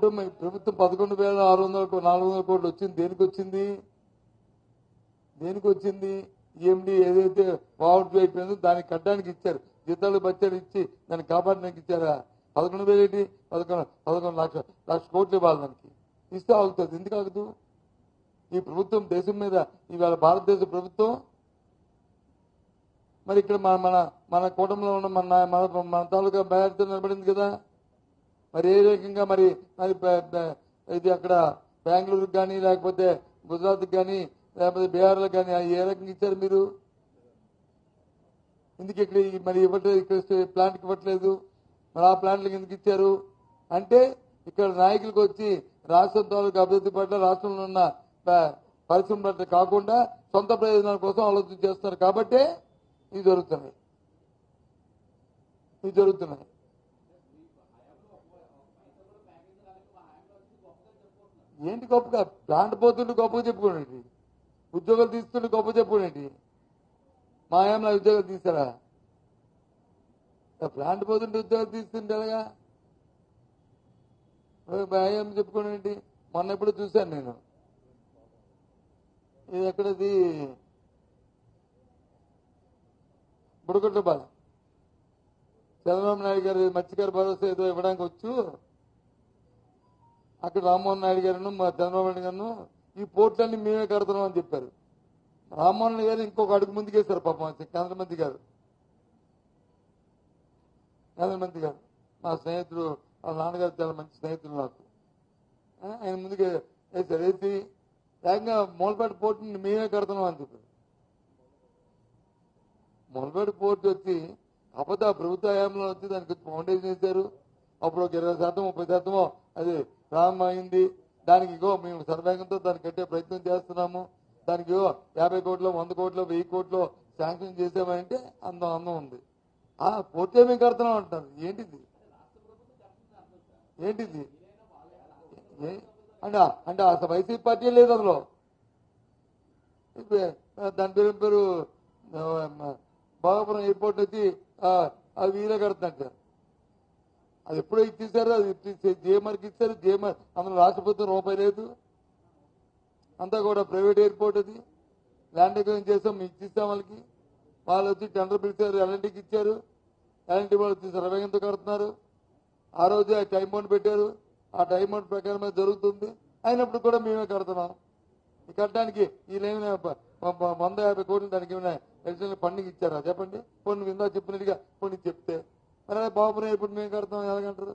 ప్రభుత్వం పదకొండు వేల ఆరు వందల నాలుగు వందల కోట్లు వచ్చింది. దేనికి వచ్చింది? దేనికి వచ్చింది? ఈఎండి ఏదైతే వాటర్ అయిపోయిందో దానికి కట్టడానికి ఇచ్చారు. జీతాలు బచ్చాలు ఇచ్చి దాన్ని కాపాడడానికి ఇచ్చారా? పదకొండు వేలు ఏంటి? పదకొండు పదకొండు లక్ష లక్ష కోట్లు ఇవ్వాలి దానికి. ఇస్తే ఆగుతుంది. ఎందుకు ఆగదు? ఈ ప్రభుత్వం దేశం మీద ఇవాళ భారతదేశ ప్రభుత్వం మరి ఇక్కడ మన మన మన కూటమిలో ఉన్న మన మన మన తాలూకా బ్యాడ్తో నిలబడింది కదా? మరి ఏ రకంగా మరి ఇది అక్కడ బెంగళూరుకు కానీ లేకపోతే గుజరాత్కి కానీ లేకపోతే బీహార్లకు కానీ ఏ రకంగా ఇచ్చారు మీరు? ఎందుకు ఇక్కడ మరి ఇవ్వట్లేదు ఇక్కడ ప్లాంట్కి ఇవ్వట్లేదు? మరి ఆ ప్లాంట్లకు ఎందుకు ఇచ్చారు? అంటే ఇక్కడ నాయకులకు వచ్చి రాష్ట్రం తాలూకు అభివృద్ధి పట్ల రాష్ట్రంలో ఉన్న పరిశ్రమ పట్ల కాకుండా సొంత ప్రయోజనాల కోసం ఆలోచన చేస్తున్నారు కాబట్టే ఇవి జరుగుతున్నాయి ఇవి జరుగుతున్నాయి ఏంటి గొప్పగా? ప్లాంట్ పోతుండు గొప్పగా చెప్పుకోండి ఉద్యోగాలు తీస్తుండే గొప్ప చెప్పుకోండి మా ఏమన్నా ఉద్యోగాలు తీసారా ప్లాంట్ పోతుంటే ఉద్యోగాలు తీస్తుంటే ఎలాగా ఏం చెప్పుకోండి మొన్న ఎప్పుడు చూశాను నేను. ఇది ఎక్కడది? బుడగొట్ల బాల. చంద్రబాబు నాయుడు గారు మత్స్యకారు భరోసా ఏదో ఇవ్వడానికి వచ్చు. అక్కడ రామ్మోహన్ నాయుడు గారు మా చంద్రబాబు నాయుడు గారు ఈ పోర్ట్లన్నీ మేమే కడుతున్నాం అని చెప్పారు. రామ్మోహన్ గారు ఇంకొక అడుగు ముందుకేశారు పాపం కేంద్రమంత్రి గారు. కేంద్రమంత్రి గారు మా స్నేహితుడు వాళ్ళ నాన్నగారు చాలా మంచి స్నేహితులు నాకు. ఆయన ముందుకే వేశారు. వేసి ఏకంగా మూలపేట పోర్టుని మేమే కడుతున్నాం అని చెప్పారు. మొలబేడు పోర్టు వచ్చి అబద్ధ ప్రభుత్వ హయాంలో వచ్చి దానికి ఫౌండేషన్ వేశారు. అప్పుడు ఒక ఇరవై శాతం ముప్పై శాతమో అది ప్రారంభమైంది దానికి ఇగో మేము సర్వేగంతో దాన్ని కట్టే ప్రయత్నం చేస్తున్నాము. దానికి ఇగో యాభై కోట్లు వంద కోట్లు వెయ్యి కోట్లు శాంక్షన్ చేసామంటే అందం అందం ఉంది. ఆ పోర్టే మేము కడుతున్నాం అంటారు. ఏంటిది? ఏంటిది? ఏ- అంటే అంటే అసలు వైసీపీ పార్టీ లేదు అందులో. దాని పేరు పేరు ఆ, ఎయిర్పోర్ట్ వచ్చి అది వీరే కడుతున్నారు అది ఎప్పుడో ఇచ్చేసారు అది జేఎంఆర్కి ఇచ్చారు జేఎంఆర్ అందులో రాష్ట్ర ప్రభుత్వం రూపాయి లేదు. అంతా కూడా ప్రైవేట్ ఎయిర్పోర్ట్ అది. ల్యాండ్ అగ్రిమెంట్ చేసాం మీకు ఇచ్చిస్తాం వాళ్ళకి. వాళ్ళు వచ్చి టెండర్ పిలిచారు ఎల్ఎన్టీకి ఇచ్చారు. ఎల్ఎన్టీ వాళ్ళు వచ్చి సర్వేగంతో కడుతున్నారు. ఆ రోజు ఆ టైం బౌండ్ పెట్టారు. ఆ టైం బౌండ్ ప్రకారమే జరుగుతుంది. అయినప్పుడు కూడా మేమే కడుతున్నాం. కట్టడానికి వీళ్ళేమైనా ప- వంద యాభై కోట్లు దానికి ఏమైనా అడిషనల్ ఫండింగ్ ఇచ్చారా? చెప్పండి. కొన్ని విందా చెప్పినట్టుగా కొన్ని చెప్తే. మరి బాబు ఎప్పుడు మేము కడతాం ఎలాగంటారు?